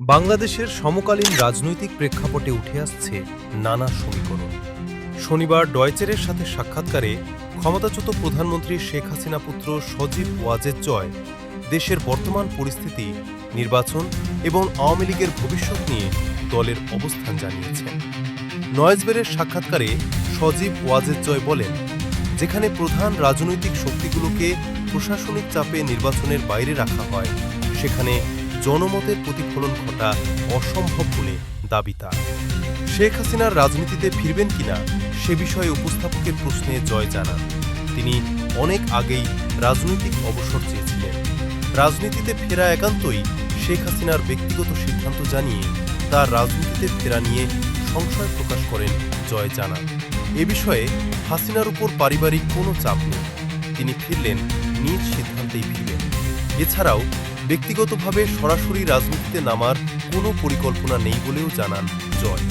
বাংলাদেশের সমকালীন রাজনৈতিক প্রেক্ষাপটে উঠে আসছে নানা সমীকরণ। শনিবার ডয়চেরের সাথে সাক্ষাৎকারে ক্ষমতাচ্যুত প্রধানমন্ত্রী শেখ হাসিনা পুত্র সজীব ওয়াজেদ জয় দেশের বর্তমান পরিস্থিতি, নির্বাচন এবং আওয়ামী লীগের ভবিষ্যৎ নিয়ে দলের অবস্থান জানিয়েছেন। নয়েজবেরের সাক্ষাৎকারে সজীব ওয়াজেদ জয় বলেন, যেখানে প্রধান রাজনৈতিক শক্তিগুলোকে প্রশাসনিক চাপে নির্বাচনের বাইরে রাখা হয়, সেখানে জনমতের প্রতিফলন ঘটা অসম্ভব বলে দাবি তার। শেখ হাসিনার রাজনীতিতে ফিরবেন কিনা সে বিষয়ে উপস্থাপকের প্রশ্নে জয় জানান। তিনি অনেক আগেই রাজনৈতিক অবসর চেয়েছিলেন। রাজনীতিতে ফেরা একান্তই শেখ হাসিনার ব্যক্তিগত সিদ্ধান্ত জানিয়ে তার রাজনীতিতে ফেরা নিয়ে সংশয় প্রকাশ করেন জয় জানান। এ বিষয়ে হাসিনার উপর পারিবারিক কোনো চাপ নেই। তিনি ফিরলেন, নিজ সিদ্ধান্তেই ফিরলেন এছাড়াও ব্যক্তিগতভাবে সরাসরি রাজনীতিতে নামার কোনো পরিকল্পনা নেই বলেও জানান জয়।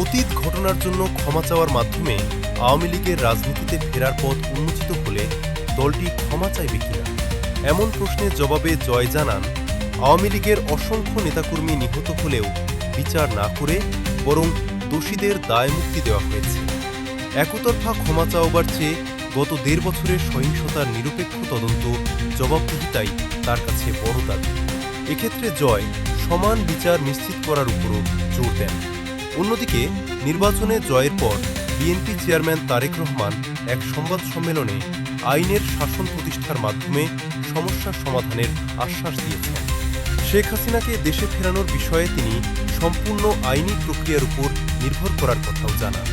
অতীত ঘটনার জন্য ক্ষমা চাওয়ার মাধ্যমে আওয়ামী লীগের রাজনীতিতে ফেরার পথ উন্মোচিত হলে দলটি ক্ষমা চাইবে কিনা? এমন প্রশ্নের জবাবে জয় জানান, আওয়ামী লীগের অসংখ্য নেতাকর্মী নিহত হলেও বিচার না করে বরং দোষীদের দায় মুক্তি দেওয়া হয়েছে। একতরফা ক্ষমা চাওয়ার চেয়ে গত দেড় বছরের সহিংসতার নিরপেক্ষ তদন্ত জবাবদিহিতাই তার কাছে বড় দাবি। এক্ষেত্রে জয় সমান বিচার নিশ্চিত করার উপরও জোর দেন। অন্যদিকে, নির্বাচনে জয়ের পর বিএনপি চেয়ারম্যান তারেক রহমান এক সংবাদ সম্মেলনে আইনের শাসন প্রতিষ্ঠার মাধ্যমে সমস্যার সমাধানের আশ্বাস দিয়েছেন। শেখ হাসিনাকে দেশে ফেরানোর বিষয়ে তিনি সম্পূর্ণ আইনি প্রক্রিয়ার উপর নির্ভর করার কথাও জানান।